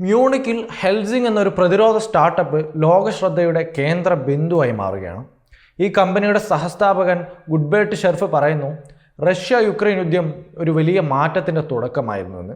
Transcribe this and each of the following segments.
മ്യൂണിക്കിൽ Helsing എന്നൊരു പ്രതിരോധ startup ലോകശ്രദ്ധയുടെ കേന്ദ്ര ബിന്ദുവായി മാറുകയാണ്. ഈ കമ്പനിയുടെ സഹസ്ഥാപകൻ ഗുഡ്ബേർട്ട് ഷെർഫ് പറയുന്നു റഷ്യ യുക്രൈൻ യുദ്ധം ഒരു വലിയ മാറ്റത്തിന്റെ തുടക്കമായിരുന്നുവെന്ന്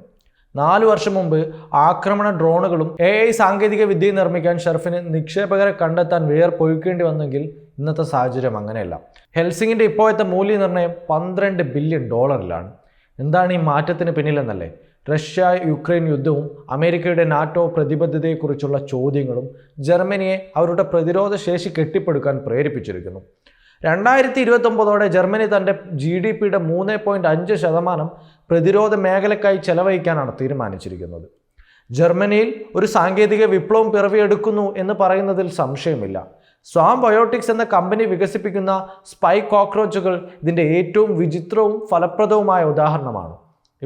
നാല് വർഷം മുമ്പ് ആക്രമണ ഡ്രോണുകളും എ ഐ സാങ്കേതിക വിദ്യയും നിർമ്മിക്കാൻ ഷെർഫിന് നിക്ഷേപകരെ കണ്ടെത്താൻ വേർപ്പൊഴുക്കേണ്ടി വന്നെങ്കിൽ ഇന്നത്തെ സാഹചര്യം അങ്ങനെയല്ല. ഹെൽസിംഗിന്റെ ഇപ്പോഴത്തെ മൂല്യനിർണയം പന്ത്രണ്ട് ബില്യൺ ഡോളറിലാണ്. എന്താണ് ഈ മാറ്റത്തിന് പിന്നിലെന്നല്ലേ? റഷ്യ യുക്രൈൻ യുദ്ധവും അമേരിക്കയുടെ നാറ്റോ പ്രതിബദ്ധതയെക്കുറിച്ചുള്ള ചോദ്യങ്ങളും ജർമ്മനിയെ അവരുടെ പ്രതിരോധ ശേഷി കെട്ടിപ്പടുക്കാൻ പ്രേരിപ്പിച്ചിരിക്കുന്നു. രണ്ടായിരത്തി ഇരുപത്തൊമ്പതോടെ ജർമ്മനി തന്റെ ജി ഡി പിയുടെ മൂന്ന് പോയിന്റ് അഞ്ച് ശതമാനം പ്രതിരോധ മേഖലയ്ക്കായി ചെലവഴിക്കാനാണ് തീരുമാനിച്ചിരിക്കുന്നത്. ജർമ്മനിയിൽ ഒരു സാങ്കേതിക വിപ്ലവം പിറവിയെടുക്കുന്നു എന്ന് പറയുന്നതിൽ സംശയമില്ല. സ്വാം ബയോട്ടിക്സ് എന്ന കമ്പനി വികസിപ്പിക്കുന്ന സ്പൈ കോക്രോച്ചുകൾ ഇതിന്റെ ഏറ്റവും വിചിത്രവും ഫലപ്രദവുമായ ഉദാഹരണമാണ്.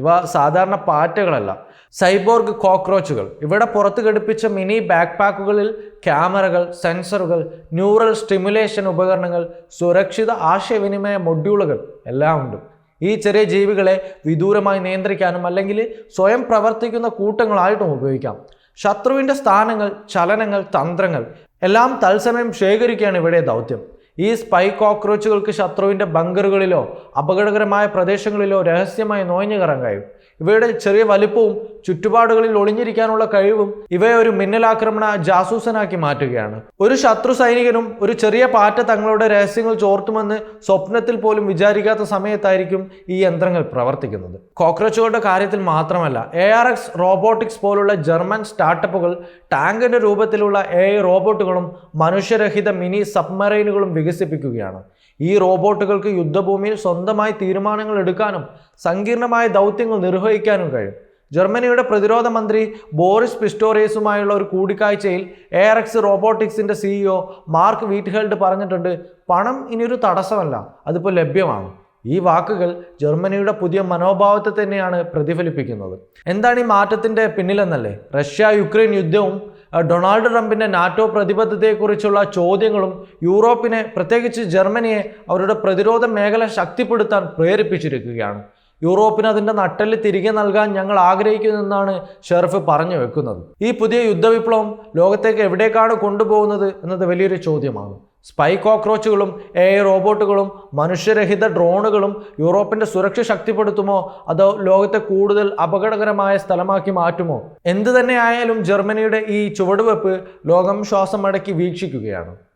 ഇവ സാധാരണ പാറ്റകളല്ല. സൈബോർഗ് കോക്രോച്ചുകൾ ഇവിടെ പുറത്ത് ഘടിപ്പിച്ച മിനി ബാക്ക് പാക്കുകളിൽ ക്യാമറകൾ സെൻസറുകൾ ന്യൂറൽ സ്റ്റിമുലേഷൻ ഉപകരണങ്ങൾ സുരക്ഷിത ആശയവിനിമയ മൊഡ്യൂളുകൾ എല്ലാം ഉണ്ട്. ഈ ചെറിയ ജീവികളെ വിദൂരമായി നിയന്ത്രിക്കാനും അല്ലെങ്കിൽ സ്വയം പ്രവർത്തിക്കുന്ന കൂട്ടങ്ങളായിട്ടും ഉപയോഗിക്കാം. ശത്രുവിന്റെ സ്ഥാനങ്ങൾ ചലനങ്ങൾ തന്ത്രങ്ങൾ എല്ലാം തത്സമയം ശേഖരിക്കുകയാണ് ഇവിടെ ദൗത്യം. ഈ സ്പൈ കോക്രോച്ചുകൾക്ക് ശത്രുവിന്റെ ബങ്കറുകളിലോ അപകടകരമായ പ്രദേശങ്ങളിലോ രഹസ്യമായി നോഞ്ഞു കയറാൻ കഴിയും ഇവയുടെ ചെറിയ വലിപ്പവും ചുറ്റുപാടുകളിൽ ഒളിഞ്ഞിരിക്കാനുള്ള കഴിവും ഇവയെ ഒരു മിന്നലാക്രമണ ജാസൂസനാക്കി മാറ്റുകയാണ്. ഒരു ശത്രു സൈനികനും ഒരു ചെറിയ പാറ്റ തങ്ങളുടെ രഹസ്യങ്ങൾ ചോർത്തുമെന്ന് സ്വപ്നത്തിൽ പോലും വിചാരിക്കാത്ത സമയത്തായിരിക്കും ഈ യന്ത്രങ്ങൾ പ്രവർത്തിക്കുന്നത്. കോക്രോച്ചുകളുടെ കാര്യത്തിൽ മാത്രമല്ല എ ആർ എക്സ് റോബോട്ടിക്സ് പോലുള്ള ജർമ്മൻ സ്റ്റാർട്ടപ്പുകൾ ടാങ്കിന്റെ രൂപത്തിലുള്ള എ ഐ റോബോട്ടുകളും മനുഷ്യരഹിത മിനി സബ്മറൈനുകളും വികസിപ്പിക്കുകയാണ്. ഈ റോബോട്ടുകൾക്ക് യുദ്ധഭൂമിയിൽ സ്വന്തമായി തീരുമാനങ്ങൾ എടുക്കാനും സങ്കീർണമായ ദൗത്യങ്ങൾ നിർവഹിക്കാനും കഴിയും. ജർമ്മനിയുടെ പ്രതിരോധ മന്ത്രി ബോറിസ് പിസ്റ്റോറിയസുമായുള്ള ഒരു കൂടിക്കാഴ്ചയിൽ എയർഎക്സ് റോബോട്ടിക്സിന്റെ സിഇഒ മാർക്ക് വീറ്റ്ഹെൽഡ് പറഞ്ഞിട്ടുണ്ട് പണം ഇനിയൊരു തടസ്സമല്ല അതിപ്പോൾ ലഭ്യമാണ്. ഈ വാക്കുകൾ ജർമ്മനിയുടെ പുതിയ മനോഭാവത്തെ തന്നെയാണ് പ്രതിഫലിപ്പിക്കുന്നത്. എന്താണ് ഈ മാറ്റത്തിന്റെ പിന്നിലെന്നല്ലേ? റഷ്യ യുക്രൈൻ യുദ്ധവും ഡൊണാൾഡ് ട്രംപിന്റെ നാറ്റോ പ്രതിബദ്ധതയെക്കുറിച്ചുള്ള ചോദ്യങ്ങളും യൂറോപ്പിനെ പ്രത്യേകിച്ച് ജർമ്മനിയെ അവരുടെ പ്രതിരോധ മേഖല ശക്തിപ്പെടുത്താൻ പ്രേരിപ്പിച്ചിരിക്കുകയാണ്. യൂറോപ്പിന് അതിന്റെ നട്ടെല്ല് തിരികെ നൽകാൻ ഞങ്ങൾ ആഗ്രഹിക്കുന്നെന്നാണ് ഷെർഫ് പറഞ്ഞു വെക്കുന്നത്. ഈ പുതിയ യുദ്ധവിപ്ലവം ലോകത്തേക്ക് എവിടേക്കാണ് കൊണ്ടുപോകുന്നത് എന്നത് വലിയൊരു ചോദ്യമാണ്. സ്പൈ കോക്രോച്ചുകളും എ ഐ റോബോട്ടുകളും മനുഷ്യരഹിത ഡ്രോണുകളും യൂറോപ്പിന്റെ സുരക്ഷ ശക്തിപ്പെടുത്തുമോ? അതോ ലോകത്തെ കൂടുതൽ അപകടകരമായ സ്ഥലമാക്കി മാറ്റുമോ? എന്തു തന്നെയായാലും ജർമ്മനിയുടെ ഈ ചുവടുവെപ്പ് ലോകം ശ്വാസം അടക്കി വീക്ഷിക്കുകയാണ്.